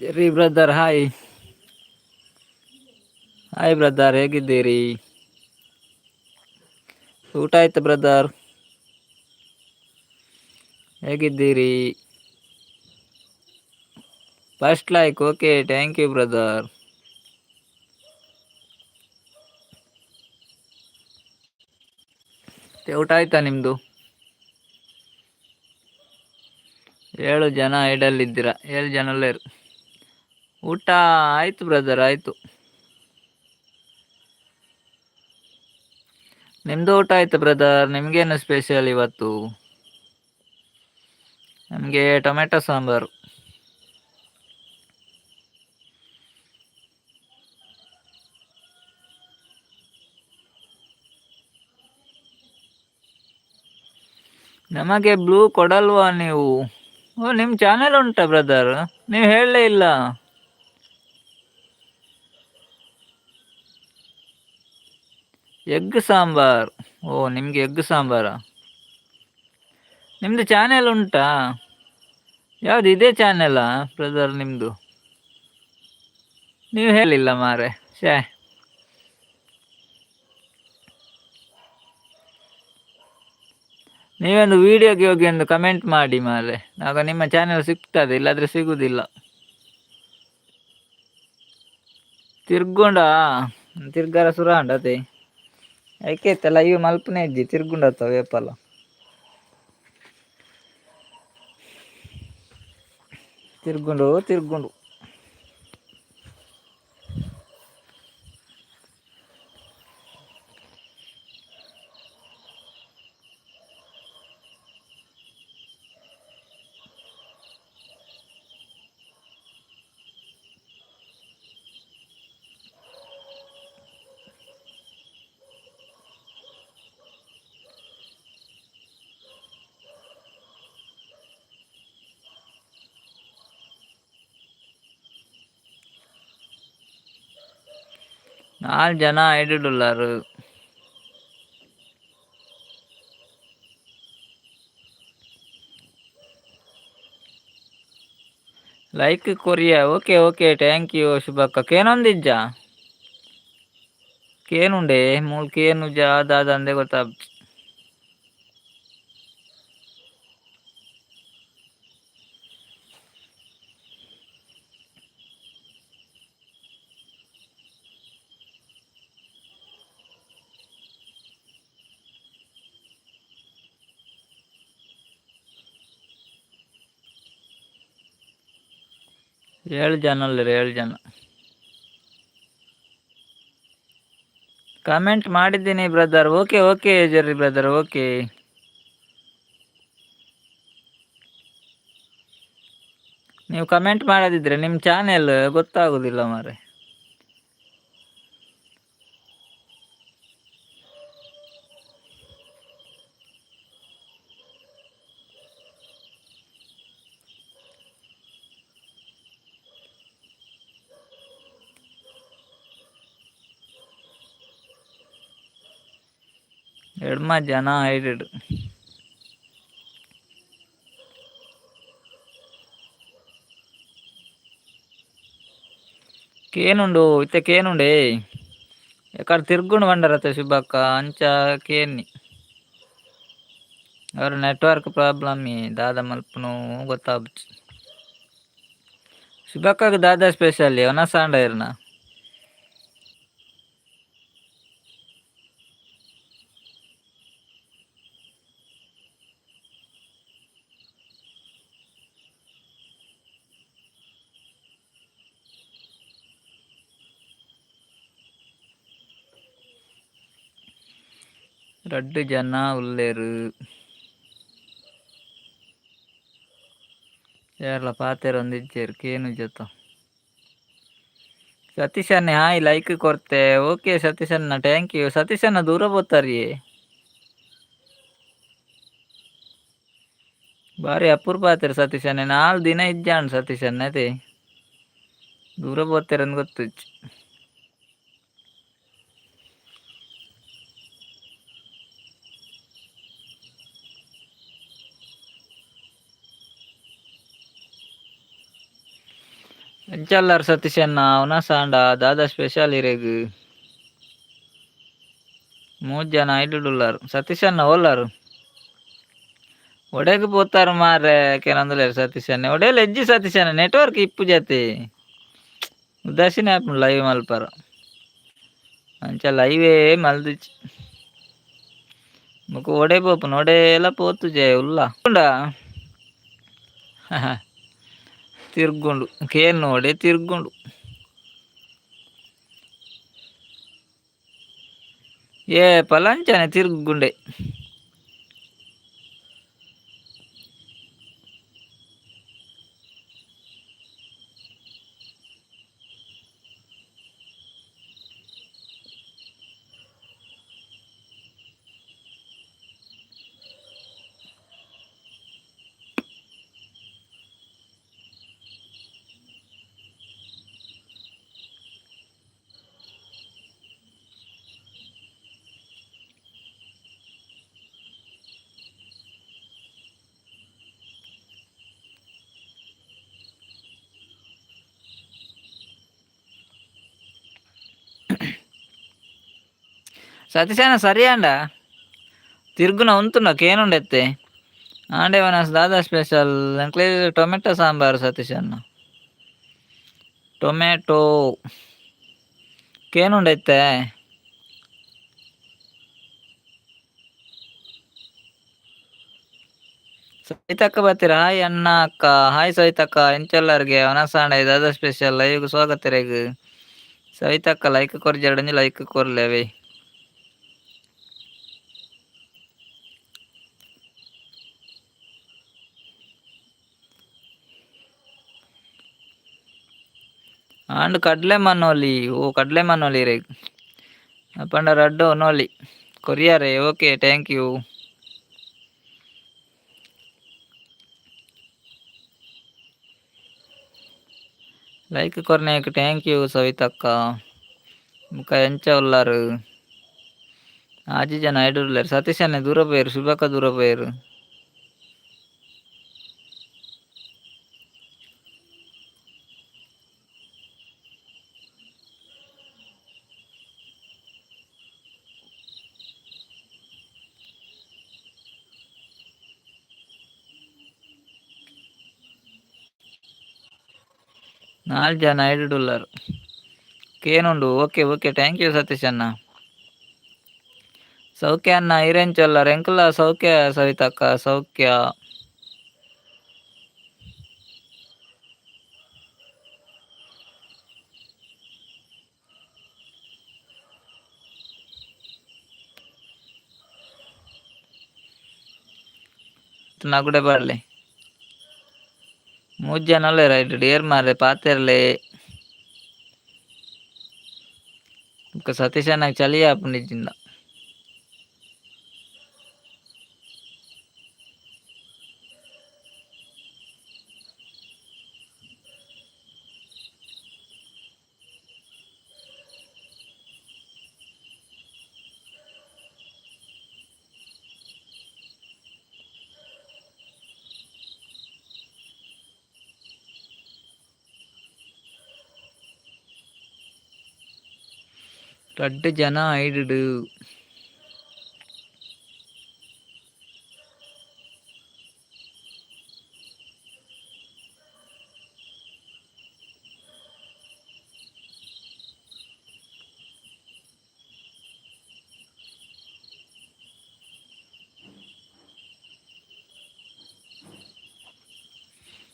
ರೀ brother hi hi brother ಹೇಗಿದ್ದೀರಿ? ಊಟ ಆಯ್ತು ಬ್ರದರ್ ಹೇಗಿದ್ದೀರಿ? First like okay thank you brother ಊಟ ಆಯ್ತಾ ನಿಮ್ಮದು ಏಳು ಜನ ಐಡಲ್ಲಿದ್ದೀರಾ ಏಳು ಜನಲ್ಲೇರು ಊಟ ಆಯಿತು ಬ್ರದರ್ ಆಯಿತು. ನಿಮ್ಮದು ಊಟ ಆಯ್ತು ಬ್ರದರ್ ನಿಮಗೇನು ಸ್ಪೆಷಲ್ ಇವತ್ತು? ನಮಗೆ ಟೊಮೆಟೊ ಸಾಂಬಾರು. ನಮಗೆ ಬ್ಲೂ ಕೊಡಲ್ವಾ ನೀವು? ಓ ನಿಮ್ಮ ಚಾನೆಲ್ ಉಂಟಾ ಬ್ರದರ್ ನೀವು ಹೇಳಲೇ ಇಲ್ಲ. ಎಗ್ ಸಾಂಬಾರ್. ಓ, ನಿಮಗೆ ಎಗ್ ಸಾಂಬಾರಾ? ನಿಮ್ಮದು ಚಾನೆಲ್ ಉಂಟಾ? ಯಾವುದು ಇದೇ ಚಾನೆಲ್ಲಾ ಬ್ರದರ್ ನಿಮ್ಮದು ನೀವು ಹೇಳಿಲ್ಲ ಮಾರೆ ಶೇ ನೀವೊಂದು ವೀಡಿಯೋಗೆ ಹೋಗಿ ಒಂದು ಕಮೆಂಟ್ ಮಾಡಿ ಮಾರೆ. ಆಗ ನಿಮ್ಮ ಚಾನೆಲ್ ಸಿಗ್ತದೆ, ಇಲ್ಲಾದರೆ ಸಿಗುವುದಿಲ್ಲ ತಿರ್ಗೊಂಡಾ ತಿರ್ಗಾರ ಸುರಾಂಡ ಅದೇ ಐಕೆತ್ತಲ್ಲ ಇವು ಮಲ್ಪನೆ ಇದ್ದಿ ತಿರ್ಗುಂಡತ್ತ ವೇಪಲ್ಲ ತಿರ್ಗುಂಡು ತಿರ್ಗುಂಡು ನಾಲ್ಕು ಜನ ಐದು ಡಾಲರ್ ಲೈಕ್ ಕೊರಿಯಾ ಓಕೆ ಓಕೆ ಥ್ಯಾಂಕ್ ಯು ಶುಭಕ್ಕ ಕೇನೊಂದಿಜ್ಜ ಕೇನುಂಡೆ ಮೂಲ್ ಕೇನು ಜಾದ ಅಂದೆ ಗೊತ್ತಾ ಏಳು ಜನ ಅಲ್ಲರಿ ಏಳು ಜನ. ಕಮೆಂಟ್ ಮಾಡಿದ್ದೀನಿ ಬ್ರದರ್ ಓಕೆ ಓಕೆ ಜರ್ರಿ ಬ್ರದರ್ ಓಕೆ ನೀವು ಕಮೆಂಟ್ ಮಾಡದಿದ್ರೆ ನಿಮ್ಮ ಚಾನೆಲ್ ಗೊತ್ತಾಗೋದಿಲ್ಲ ಮಾರೆ ಎಡ್ಮ ಜನ ಐಡೆಡ್ ಕೇನುಂಡು ಇತ್ತೆ ಕೇನುಂಡೆ ಎಕಡೆ ತಿರ್ಗುಂಡು ಬಂಡರತ್ತೆ ಶುಭಕ್ಕ ಅಂಚ ಕೇನಿ ಅವ್ರ ನೆಟ್ವರ್ಕ್ ಪ್ರಾಬ್ಲಮ್ ದಾದ ಮಲ್ಪನು ಗೊತ್ತಾಗ್ಬಿಟ್ಟು ಶುಭಕ್ಕಗೆ ದಾದಾ ಸ್ಪೆಷಲ್ ಅವನ ಸಾಂಡ ಇರ್ನ ரெண்டு ಜನ ಉಳ್ಳೇರು ಯಾರಲ್ಲ ಪಾತೆರ ಒಂದು ಇಜ್ಜೇರು ಕೇನು ಜೊತೆ ಸತೀಶನ್ನೇ ಹಾಯ್ ಲೈಕ್ ಕೊಡ್ತೆ ಓಕೆ ಸತೀಶನ್ನ ಥ್ಯಾಂಕ್ ಯು ಸತೀಶನ್ನ ದೂರ ಬೋತಾರಿ ಬಾರಿ ಅಪೂರ್ವ ಆತರ ಸತೀಶನ್ನೇ ನಾಲ್ಕು ದಿನ ಇಜ್ಜಾಣ ಸತೀಶನ್ನ ಅದೇ ದೂರ ಬೋತಾರೆ ಅಂತ எச்எல்ஆர் சதீஷ் அண்ணா அவனா சாண்டா தாதா ஸ்பெஷல் இருக்கு ಮೂರು ಜನ ಐಡುಳ್ಳುಲ್ಲಾರು ಸತೀಶ್ ಅಣ್ಣ ಓಲ್ಲಾರು ಒಡೆಗೆ ಪೋತಾರು ಮಾರೆ ಕೆಲವೊಂದುಲ್ಲಾರು ಸತೀಶ್ ಅಣ್ಣ ಒಡೆಯಲ್ಲಿ ಎಜ್ಜಿ ಸತೀಶ್ ಅಣ್ಣ ನೆಟ್ವರ್ಕ್ ಇಪ್ಪು ಜಾತಿ ಉದಾಸೀನ ಆ್ಯಪ್ ಲೈವ್ ಮಲ್ಪಾರ ಮಂಚ ಲೈವೇ ಮಲ್ದಿಚ್ಚಿ ಮುಖ ಒಡೆ ಪೋಪು ಒಡೆ ಎಲ್ಲ ಪೋತು ಜಯ ಉಲ್ಲ ಉಂಡಾ ತಿರ್ಗುಂಡು ಕೇನು ಒಡೆ ತಿರ್ಗುಂಡು ఏ పలంచానే తిరుగుండే సతీశాన సరి అండ తిరుగున ఉంటున్నా కేనుండెత్తే ఆండే మన దాదా స్పెషల్ ఎంక్లే టొమాటో సాంబార్ సతీష్ అన్న ಟೊಮೆಟೊ ಕೇನುಂಡೈತೆ ಸವಿತಕ್ಕ ಬರ್ತೀರಾ ಹಾಯ್ ಅಣ್ಣ ಅಕ್ಕ ಹಾಯ್ ಸವಿತಕ್ಕ ಎಂಚೆಲ್ಲರಿಗೆ ಅವನಸಾಂಡ ದಾದ ಸ್ಪೆಷಲ್ ಲೈವ್ ಸ್ವಾಗತ ರೇಗ್ ಸವಿತಕ್ಕ ಲೈಕ್ ಕೊರ್ ಜಡಂಜಿ ಲೈಕ್ ಕೊರ್ಲೇವೆ ಅಂಡ್ ಕಡ್ಲೆ ಮನೋಲಿ ಓ ಕಡ್ಲೆ ಮನೋಲಿ ರೇ ಪಂಡ ರಡ್ಡು ನೋಲಿ ಕೊರಿಯರೇ ಓಕೆ ಥ್ಯಾಂಕ್ ಯು లైక్ కొరనేకి థ్యాంక్ యూ సవితక్క ఇంకా ఎంచ ఉన్నారు ఆజీ జన ఐడుర్లేరు సతీష్ అనే దూర పోయారు శుభక్క దూర ನಾಲ್ಕು ಜನ ಐದು dollar ಕೇನುಂಡು, okay okay thank you Satish ಅಣ್ಣ. ಸೌಖ್ಯ ಅಣ್ಣ ಇರೇಂಚಲ್ಲ ಎಂಕಲ ಸೌಖ್ಯ, ಸವಿತಕ್ಕ, ಸೌಖ್ಯ. ನಗುಡೆ ಬರಲಿ. ಮೂರು ಜನ ಅಲ್ಲೇ ರೈಟ್ ಡೇರ್ ಮಾರೆ ಪಾತಿರಲಿ ఇంకా సతీష్ నాకు చలి అప్పనిచ్చిందా Tadde jana ayidu du.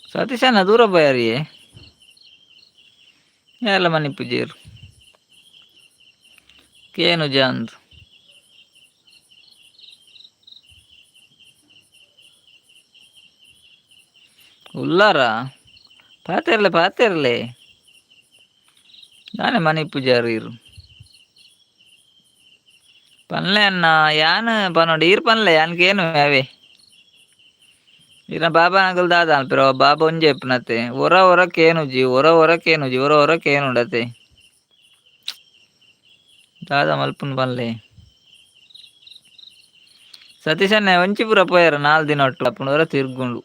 Saat ini saya nadura bayar ya. Ya, lama nih pujir. ¿Qué es Nuyand? உள்ளாரா பார்த்திரல பார்த்திரல நானே மணி பூஜாரி பண்ணல அண்ணா யானு பண்ணோடி ஈர் பண்ணல யானுக்கு ஏனு அவே ఈయన బాబా అంకుల్ దాదా పిరో బాబా అని చెప్పినతే ఒర ఒరకేనుజీ ఒర ఒరకేనుజీ ఒర ఒరకేనుండతే தாதா மல்புன் பண்ணலே ಸತೀಶ್ ಅಣ್ಣ ಒಂಚೂರ ಪೋಯಾರ ನಾಲ್ಕು ದಿನ ಒಟ್ಟು ಅಪ್ಪನವರ ತಿರ್ಗೊಂಡು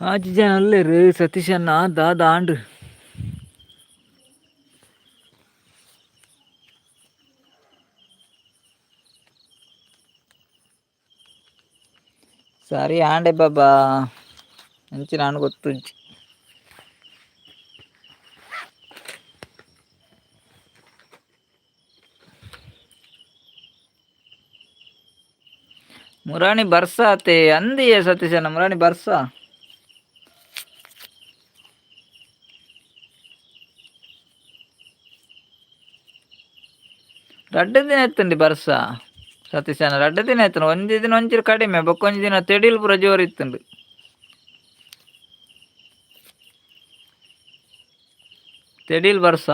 ಆಚೆ ಜನ ಅಲ್ಲೇರು ಸತೀಶ್ ಅಣ್ಣ ದಾದ ಆಂಡು ಸರಿ ಆಂಡೆ ಬಾಬಾ ಅಂಚಿ ನಾನು ಗೊತ್ತುಂಚಿ ಮುರಾಣಿ ಬರ್ಸ ಆತೆ ಅಂದಿಯ ಸತೀಶನ ಮುರಾಣಿ ಬರ್ಸ ರಡ್ಡು ದಿನ ಎತ್ತಂಡಿ ಬರ್ಸ? ಸತೀಶನ ರಡ್ಡ ದಿನ ಎತ್ತನ ಒಂಜಿ ದಿನ ಒಂಚೂರು ಕಡಿಮೆ ಬೊಕ್ಕೊಂಜಿ ದಿನ ತೆಡಿಲ್ ಪೂರ ಜೋರು ಇತ್ತಂಡು. ತೆಡಿಲ್ ಬರ್ಸ?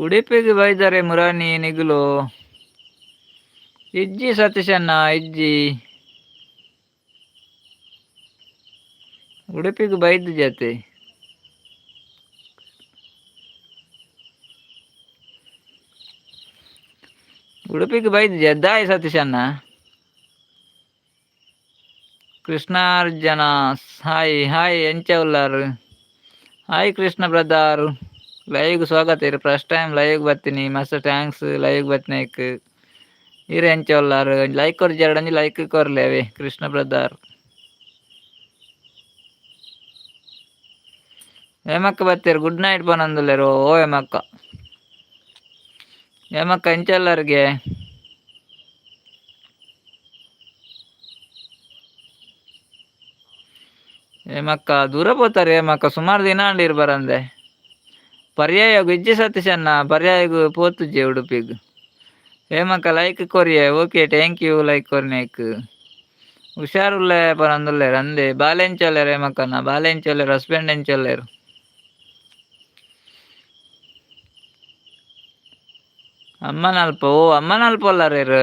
ಉಡುಪಿಗೆ ಬೈದರೆ ಮುರಾನಿ ನಿಗುಲು ಇಜ್ಜಿ ಸತೀಶಣ್ಣ ಇಜ್ಜಿ ಉಡುಪಿಗೆ ಬೈದ ಜತೆ ಉಡುಪಿಗೆ ಬೈದ ದಾಯ್ ಸತೀಶಣ್ಣ ಕೃಷ್ಣಾರ್ಜನ ಹಾಯ್ ಹಾಯ್ ಎಂಚ ಉಲ್ಲಾರು ಹಾಯ್ ಕೃಷ್ಣ ಬ್ರದರ್ ಲೈವ್ಗೆ ಸ್ವಾಗತ ಇರಿ. ಫಸ್ಟ್ ಟೈಮ್ ಲೈವ್ಗೆ ಬರ್ತೀನಿ. ಮಸ್ತ್ ಥ್ಯಾಂಕ್ಸ್ ಲೈವ್ಗೆ ಬರ್ತಿನೇಕ್ ಇರು ಎಂಚೊಲ್ಲಾರು ಲೈಕ್ ಕೊರ್ ಜರಡಂಜಿ ಲೈಕ್ ಕೊರ್ಲೇವಿ ಕೃಷ್ಣ ಪ್ರದಾರ್ ಹೇಮಕ್ಕ ಬರ್ತೀರಿ. ಗುಡ್ ನೈಟ್ ಬನ್ನಂದುಲ್ಲೇರು ಓ ಹೇಮಕ್ಕ. ಹೇಮಕ್ಕ ಗೆ ಹೇಮಕ್ಕ, ದೂರ ಪೋತಾರೆ ಹೇಮಕ್ಕ. ಸುಮಾರು ದಿನ ಅಂಡಿರ್ ಬರಂದೆ पर्याय इज्जे सतीश अण्णा पर्याय पोतुज्जे उडुपिग ಹೇಮಕ್ಕ ಲೈಕ್ ಕೊರಿಯೆ ಓಕೆ ಥ್ಯಾಂಕ್ ಯು ಲೈಕ್ ಕೊರ್ನೇಕ್ ಹುಷಾರುಲ್ಲೆ ಪರಂದುಲ್ಲೇರು ಅಂದೆ ಬಾಲೆಂಚೊಲ್ಲೇರು ಹೇಮಕ್ಕನ ಬಾಲೆಂಚೊಲ್ಲೇರು ಹಸ್ಬೆಂಡ್ ಎಂಚೊಲ್ಲೇರು ಅಮ್ಮನಲ್ಪ ಓ ಅಮ್ಮನಲ್ಪ ಅಲ್ಲರೇರು